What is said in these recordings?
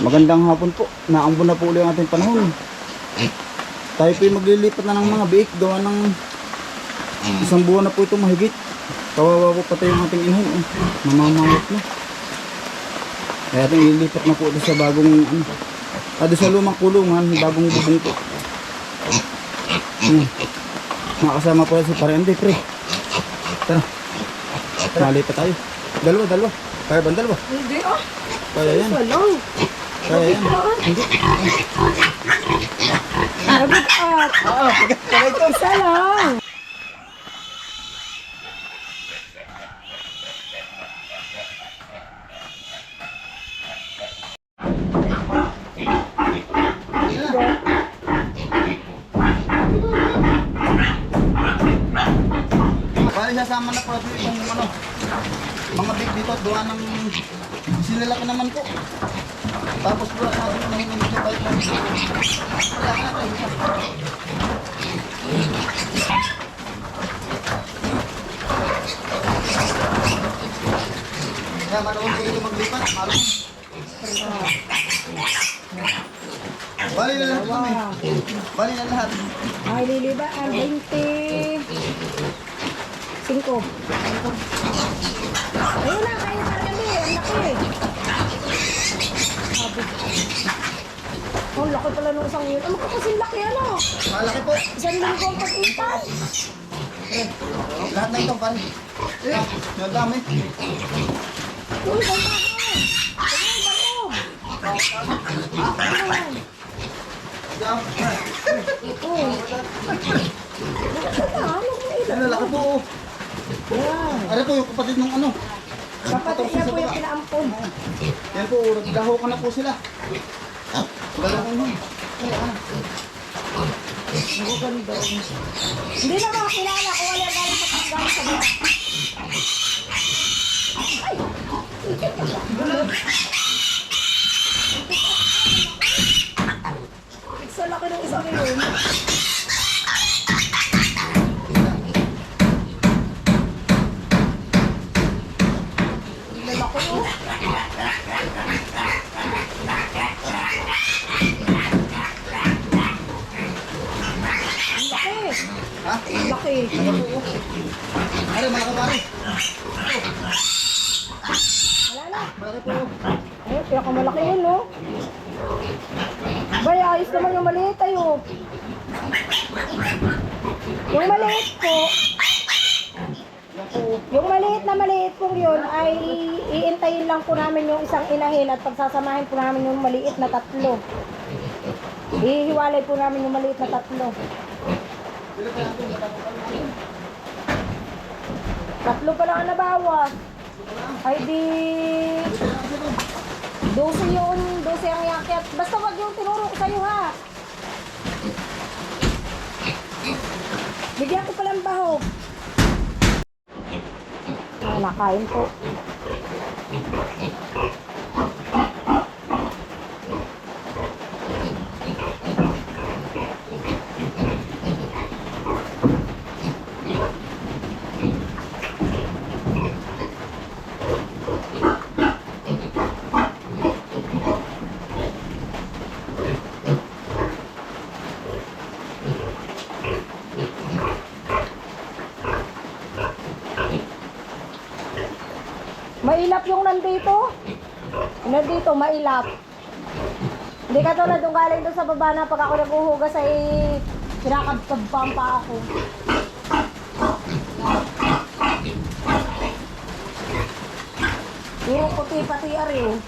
Magandang hapon po. Naambon na po ulit ang ating panahon. Tayo po maglilipat na ng mga biik. Gawa ng isang buwan na po ito mahigit. Kawawa po patay yung ating inahin. Eh. Na. Kaya ating lilipat na po ito sa bagong ano. Ah, sa lumang kulungan, bagong bubong po. Hmm. Makasama po si Parende, pre. Tara. Malipat tayo. Dalawa, dalawa. Kaya ba dalawa? Hindi ah. Kaya yan. Isa lang. Kaya yan. Hindi. Nabit at. Oo. Isa lang. Bali na natin itong ano, mga big dito gawa ng sinilaki naman po. Tapos po natin ang nahinig sa bike lang. Wala na tayo. Kaya malawang po ito maglipat. Malawang. Bali na lahat kami. Bali na lahat. Ay, lilibaan. 20. 5. Ayun na, kayo parang Ang laki. Sabi. Oh, laki pala nung isang yun. Ano ka kasing laki ano? Malaki po. Isang linggo ang pag-ipan. Eh, lahat na itong bali. Eh. Uy, ang barong. Ayun. Yan. Oh. Ano? Ano, laki po. Oh. Yan. Ano po yung kapatid ng ano? Kapatid niya po yung pinaampon. Yan po, daho ka na po sila. Ay, ah. Magaganda. Hindi na makakilala kung wala galing sa paggaling sa mga. Sa laki ng isang yun. Lalaki mo. Ang laki. Ha? Ang laki. Ano po? oh. Ano, malaki pare. Wala na. Malaki po. oh. Ay, pinakamalaki yun, no? Bay, ayos naman yung maliit ayo. Yung maliit po, yung maliit na maliit po yun ay iintayin lang po namin yung isang inahin at pagsasamahin po namin yung maliit na tatlo. Ihiwalay po namin yung maliit na tatlo. Tatlo pa lang ang nabawas. Ay di... 12 yun, 12 ang yakyat. Basta wag yung tinuro ko sa'yo ha. Bigyan ko palang baho. Ah, nakain po. Mailap yung nandito. Yung Nandito, mailap. Hindi ka tulad nung galing doon sa baba na pag ako naghuhugas ay kinakabkabang pa ako. Puro puti pati ari. oh.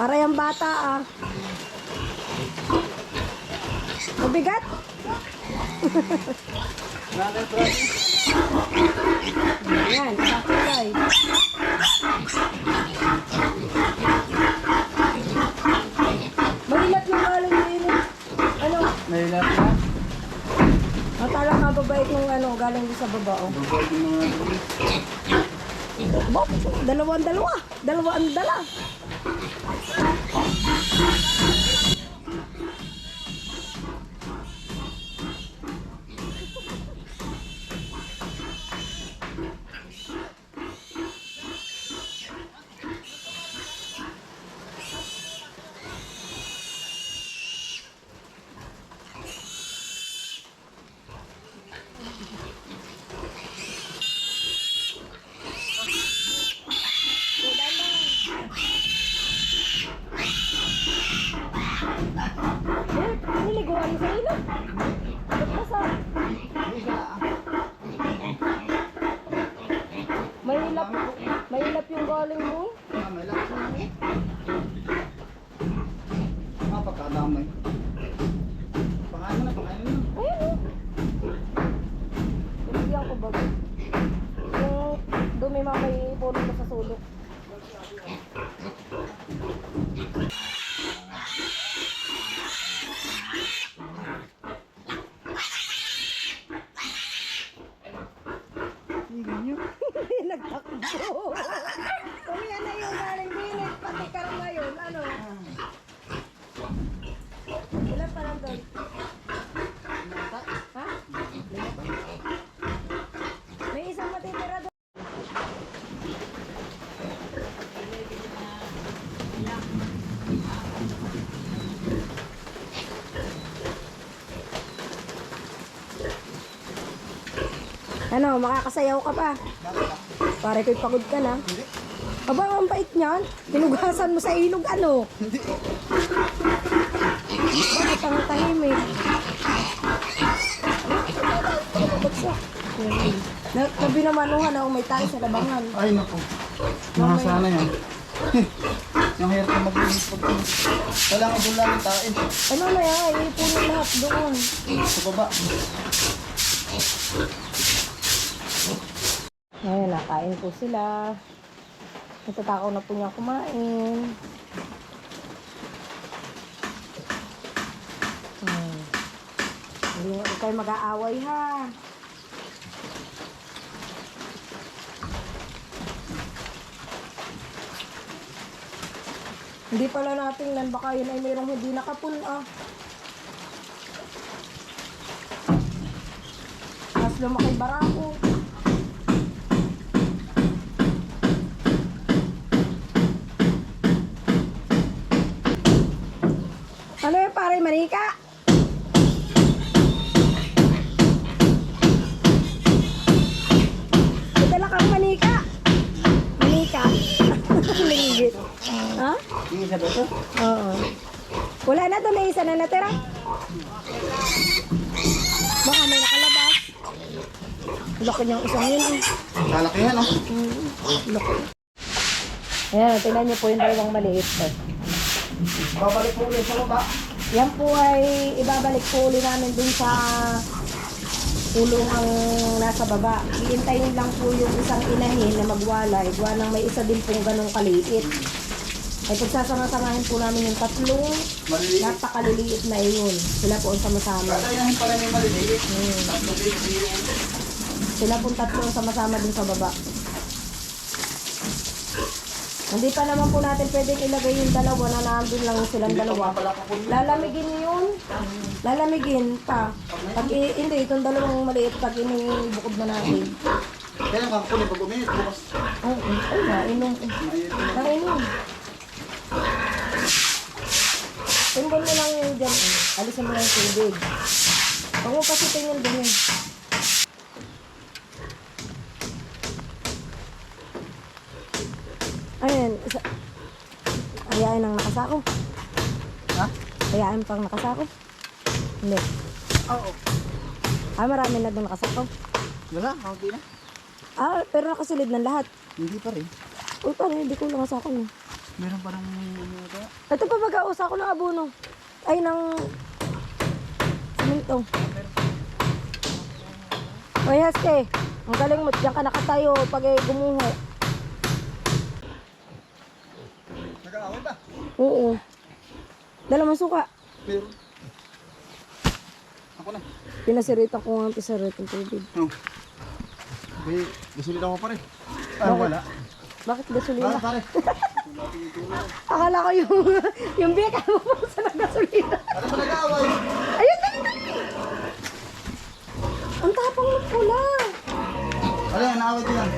Para yung bata ah. Mabigat? Ayan, kakulay. Mahilat yung galing din. Ano? Mahilap na. Matala mababait nung ano, galing din sa baba. Oh. Bago yung mga Bo, dalawang dalawa. Dalawang dala. Pulong mo sa sulok. Nagtakbo. Kung yan na yung galing binig, pati ka rin ngayon, ano? Ilan pa lang doon? Ha? May isang matitira doon. Ano, makakasayaw ka pa? Pare ko'y pagod ka na. Aba, ang bait niyan. Tinugasan mo sa ilog, ano? Bakit ang tahimik? Na, sabi naman nung ano, may tayo sa labangan. Ay, naku. Nakasana yan. Yung hirap na maglinis pag Wala nga doon lang tain. Ano na yan, ipunin lahat doon. Sa baba. Ngayon, nakain po sila. Natatakaw na po niya kumain. Hmm. Hindi na kayo mag-aaway ha. Hindi pala natingnan, baka yun ay mayroong hindi nakapun ah. Mas lumaki barako. Yung pare manika? Dala kang manika. Manika. Linggit. Ha? Hindi sa beto. Oo. Wala na doon, may isa na natira. Baka may nakalabas. Laki niyang isang yun eh. Lalaki yan, oh. Laki. Ayan, tingnan niyo po yung dalawang maliit. Eh. Babalik mo ulit sa baba. Yan po ay ibabalik po uli namin dun sa ulong ang nasa baba. Iintayin lang po yung isang inahin na magwalay. Gawa nang may isa din pong ganong kaliit. Ay pagsasama-samahin po namin yung tatlong Maliliit. napakaliliit na yun. Sila po ang sama-sama. Kakayahin pala yung maliliit. Hmm. Sila pong tatlo ang sama-sama din sa baba. Hindi pa naman po natin pwedeng ilagay yung dalawa na nandun lang silang dalawa. Lalamigin yun. Lalamigin pa. Pag i- hindi, itong dalawang maliit pag inibukod na natin. Kailan kang kunin pag uminit bukas. Ay, ay, ay, nainom. Tingnan mo lang yun dyan. eh. Alisan mo lang yung tubig. Huwag mo kasi tingnan din yun. Ayain ang nakasako. Ha? Ayain pang nakasako. Hindi. Oo. Ah, marami na doon nakasako. Wala, kaunti na. Ah, pero nakasilid ng lahat. Hindi pa rin. Uy, paano hindi ko lang asako niyo? Meron parang ano ito. Ito pa baga, usako ng abono. Ay, ng... Siminto. Oy, Haske. Ang galing mo. Diyan ka nakatayo pag eh, gumuho. Nag-aaway ba? Oo. Dala mo suka. Meron. Ako na. Pinasirita ko nga ang pisarita ng tubig. Oh. Okay, gasolina ako pare. Ah, wala. Bakit Wala gasolina? pare. Akala ko yung, yung bika mo po sa gasolina. Ano ba nag-aaway? Ayun, dali, dali. Ang tapang ng pula. Ano yan, naaway ko yan.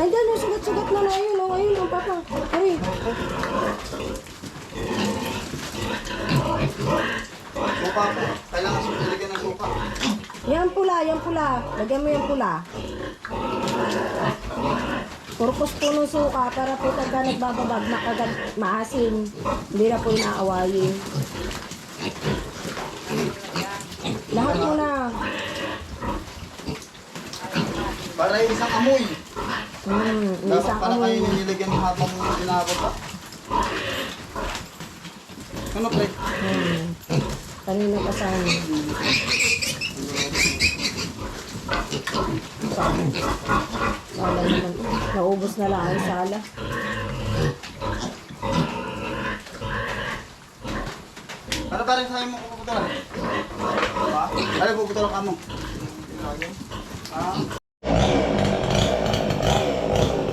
Yung sugat-sugat na na yun. Oh, ayun, ang tapang. Ay, Suka po. Kailangan sa nilagyan ng suka. yan pula, yan pula. Lagyan mo yung pula. Purpose po ng suka para po pagka nagbababag na kagad maasim. Hindi na po inaawayin. Lahat mo na. Para yung isang amoy. Hmm, Dapat sa pala amoy. kayo nilagyan ng habang inabot pa. Ano pre? Hmm. Kanina pa sa amin. Sala naman. Naubos na lang ang sala. Ano pa rin sa'yo mo puputulan? Ano puputulan ka mo? Ah,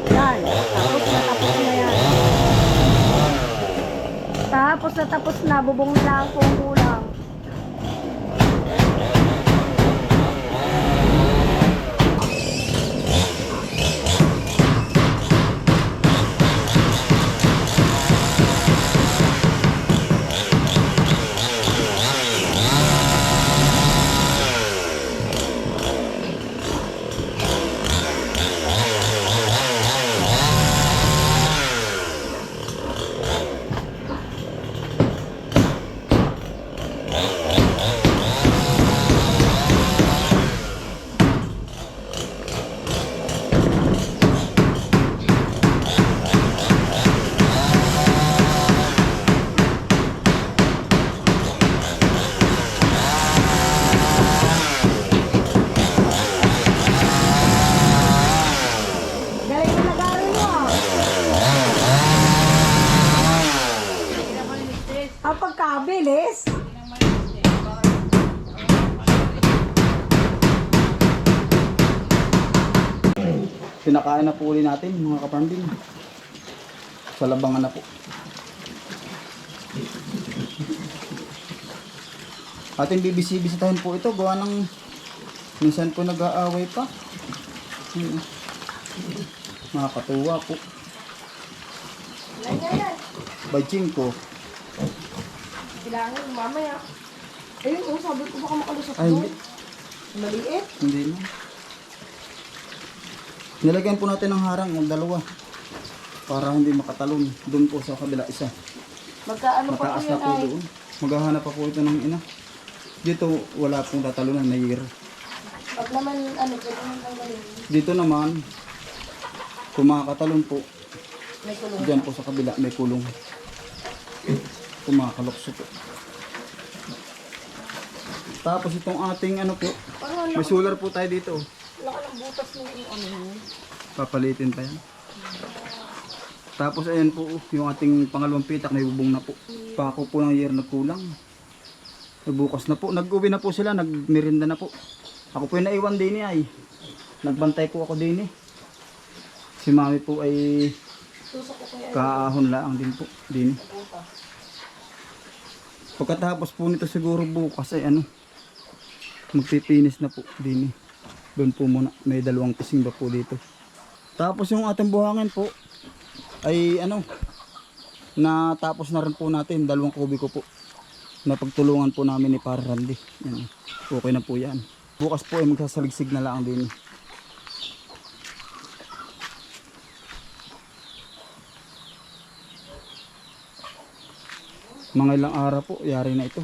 Yan. Tapos na tapos na yan. Tapos na tapos. Bubong na lang kung Ang pagkabilis. Pinakain na po uli natin mga kaparmbin. Sa labangan na po. Ating bibisi-bisitahin po ito. Gawa ng minsan po nag-aaway pa. Hmm. Nakakatuwa po. Bajing ko. Kailangan mamaya. Ayun, oh, sabi ko baka makalusot doon. Maliit. Hindi na. Nilagyan po natin ng harang ng dalawa. Para hindi makatalon. Doon po sa kabila isa. Magkaano pa po na po ay? doon. Maghahanap pa po ito ng ina. Dito wala pong tatalunan na year. Pag naman, ano, pwede tanggalin. Dito naman, kung makakatalon po, May kulong. dyan po sa kabila may kulong. Kumakalokso po. Tapos itong ating ano po, Parang may solar po tayo dito. Laka ng butas ng ano yun. Papalitin pa yan. Tapos ayan po, yung ating pangalawang pitak may bubong na po. Pako po ng year nagkulang. Eh, Bukas na po, nag-uwi na po sila, nagmerinda na po. Ako po yung naiwan din eh, ay. Nagbantay po ako din eh. Si mami po ay kaahon lang din po, din. Pagkatapos po nito siguro bukas ay ano, magpipinis na po din eh. Doon po muna, may dalawang pising ba po dito. Tapos yung ating buhangin po, ay ano, natapos na rin po natin, dalawang kubiko po. Napagtulungan po namin ni Para Randy. Yan. Okay na po yan. Bukas po ay magsasaligsig na lang din. Mga ilang araw po, yari na ito.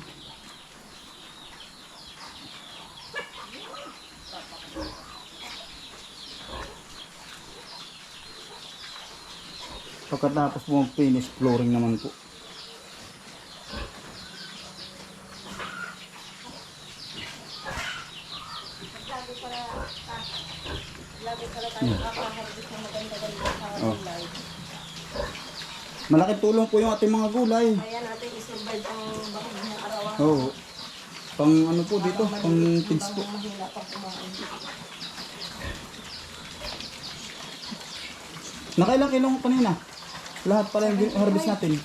Pagkatapos po mag-finish, flooring naman po. sa Oh. Malaking tulong po yung ating mga gulay. Kaya natin isurvive ang bakit ng araw-araw. Oo. Pang ano po dito, pang po. Pang kumain. Nakailang kilong kanina? Lahat pala yung harvest natin.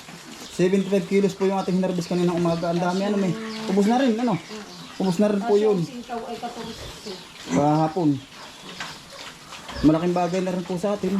75 kilos po yung ating hinarvest kanina umaga. Ang dami ano may. Ubus na rin ano. Ubus na rin po yun. Kahapon. Malaking bagay na rin po sa atin.